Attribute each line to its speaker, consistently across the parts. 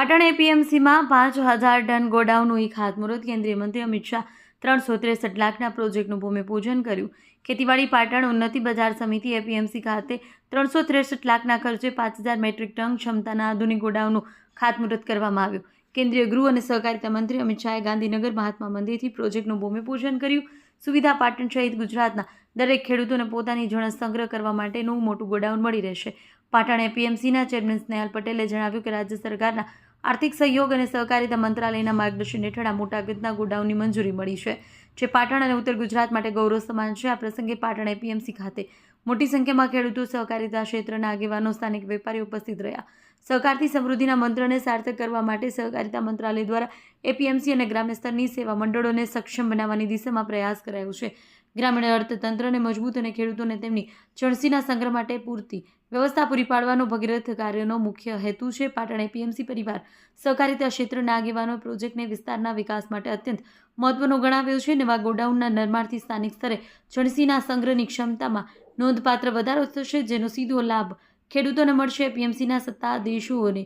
Speaker 1: પાટણ એપીએમસીમાં પાંચ હજાર ટન ગોડાઉનનું ઈ ખાતમુહૂર્ત કેન્દ્રીય મંત્રી અમિત શાહ ત્રણસો ત્રેસઠ લાખના પ્રોજેક્ટનું ભૂમિપૂજન કર્યું. ખેતીવાડી પાટણ ઉન્નતિ બજાર સમિતિ એપીએમસી ખાતે ત્રણસો ત્રેસઠ લાખના ખર્ચે પાંચ હજાર મેટ્રિક ટન ક્ષમતાના આધુનિક ગોડાઉનનું ખાતમુહૂર્ત કરવામાં આવ્યું. કેન્દ્રીય ગૃહ અને સહકારિતા મંત્રી અમિત શાહે ગાંધીનગર મહાત્મા મંદિરથી પ્રોજેક્ટનું ભૂમિપૂજન કર્યું. સુવિધા પાટણ સહિત ગુજરાતના દરેક ખેડૂતોને પોતાની જણસ સંગ્રહ કરવા માટેનું મોટું ગોડાઉન મળી રહેશે. પાટણ એપીએમસીના ચેરમેન સ્નેહલ પટેલે જણાવ્યું કે રાજ્ય સરકારના આર્થિક સહયોગ અને સહકારિતા મંત્રાલયના માર્ગદર્શન હેઠળ આ મોટા ગતના ગોડાઉનની મંજૂરી મળી છે, જે પાટણ અને ઉત્તર ગુજરાત માટે ગૌરવ સમાન છે. આ પ્રસંગે પાટણ એપીએમસી ખાતે મોટી સંખ્યામાં ખેડૂતો સહકારિતા ક્ષેત્રના આગેવાનો, સ્થાનિક વેપારીઓ ઉપસ્થિત રહ્યા. સહકારથી સમૃદ્ધિના મંત્રને સાર્થક કરવા માટે સહકારિતા મંત્રાલય દ્વારા એપીએમસી અને ગ્રામ્ય સ્તરની સેવા મંડળોને સક્ષમ બનાવવાની દિશામાં પ્રયાસ કરાયો છે. ગ્રામીણ અર્થતંત્રને મજબૂત અને ખેડૂતોને તેમની ચણસીના સંગ્રહ માટે પૂરતી વ્યવસ્થા પૂરી પાડવાનો ભગીરથ કાર્યનો મુખ્ય હેતુ છે. પાટણ એપીએમસી પરિવાર સહકારિતા ક્ષેત્રના આગેવાનો પ્રોજેક્ટને વિસ્તારના વિકાસ માટે અત્યંત મહત્વનો ગણાવ્યો છે. નવા ગોડાઉનના નિર્માણથી સ્થાનિક સ્તરે ચણસીના સંગ્રહની ક્ષમતામાં નોંધપાત્ર વધારો થશે, જેનો સીધો લાભ ખેડૂતોને મળશે પીએમસીના સત્તાધીશોને.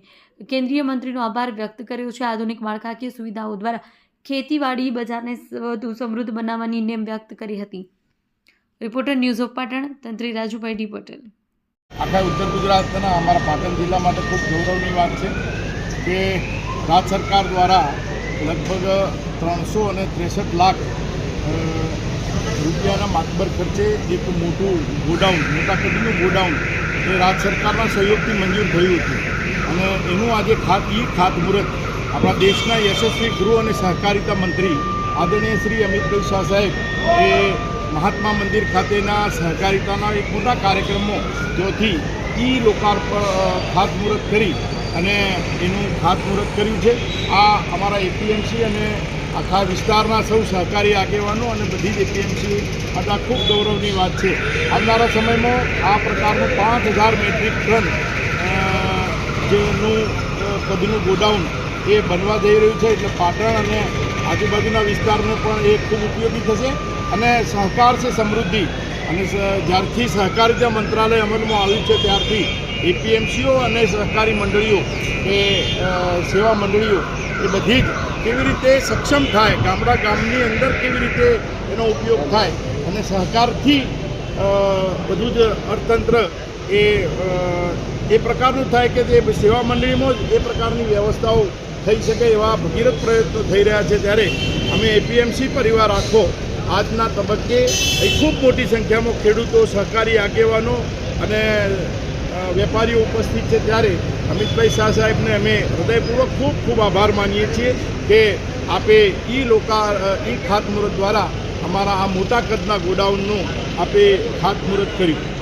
Speaker 1: કેન્દ્રીય મંત્રીનો આભાર વ્યક્ત કર્યો છે. આધુનિક માળખાકીય સુવિધાઓ દ્વારા ખેતીવાડી બજારને વધુ સમૃદ્ધ બનાવવાની નેમ વ્યક્ત કરી હતી. રિપોર્ટર ન્યૂઝ ઓફ પાટણ, તંત્રી રાજુભાઈ ડી પટેલ.
Speaker 2: આખા ઉત્તર ગુજરાતના અમારા પાટણ જિલ્લા માટે ખૂબ ગૌરવની વાત છે કે રાજ્ય સરકાર દ્વારા લગભગ ત્રણસો અને ત્રેસઠ લાખ રૂપિયાના માતબર ખર્ચે એક મોટું ગોડાઉન, મોટા કદનું ગોડાઉન એ રાજ્ય સરકારના સહયોગથી મંજૂર થયું હતું. અને એનું આજે ખાત, ઈ ખાતમુહૂર્ત આપણા દેશના યશસ્વી ગૃહ અને સહકારિતા મંત્રી આદરણીય શ્રી અમિતભાઈ શાહ સાહેબ એ મહાત્મા મંદિર ખાતેના સહકારિતાના એક મોટા કાર્યક્રમો જોથી ઈ લોકાર્પણ ખાતમુહૂર્ત કરી અને એનું ખાતમુહૂર્ત કર્યું છે. આ અમારા એપીએમસી અને આખા વિસ્તારના સૌ સહકારી આગેવાનો અને બધી જ એપીએમસી આટલા ખૂબ ગૌરવની વાત છે. આવનારા સમયમાં આ પ્રકારનું પાંચ હજાર મેટ્રિક ટન જેનું કદનું ગોડાઉન એ બનવા જઈ રહ્યું છે, એટલે પાટણ અને આજુબાજુના વિસ્તારને પણ એ ખૂબ ઉપયોગી થશે અને સહકાર છે સમૃદ્ધિ. અને જ્યારથી સહકારિતા મંત્રાલય અમલમાં આવ્યું છે, ત્યારથી એપીએમસીઓ અને સહકારી મંડળીઓ એ સેવા મંડળીઓ એ બધી જ કેવી રીતે સક્ષમ થાય, ગામડા ગામની અંદર કેવી રીતે એનો ઉપયોગ થાય અને સહકારથી બધું જ અર્થતંત્ર એ એ પ્રકારનું થાય કે જે સેવા મંડળીમાં જ એ પ્રકારની વ્યવસ્થાઓ થઈ શકે એવા ભગીરથ પ્રયત્નો થઈ રહ્યા છે. ત્યારે અમે એપીએમસી પરિવાર આખો આજના તબક્કે ખૂબ મોટી સંખ્યામાં ખેડૂતો, સહકારી આગેવાનો અને વેપારીઓ ઉપસ્થિત છે ત્યારે અમિતભાઈ શાહ સાહેબને અમે હૃદયપૂર્વક ખૂબ ખૂબ આભાર માનીએ છીએ કે આપે ઈ લોકા ઈ ખાતમુહૂર્ત દ્વારા અમારા આ મોટા કદના ગોડાઉનનું આપે ખાતમુહૂર્ત કર્યું.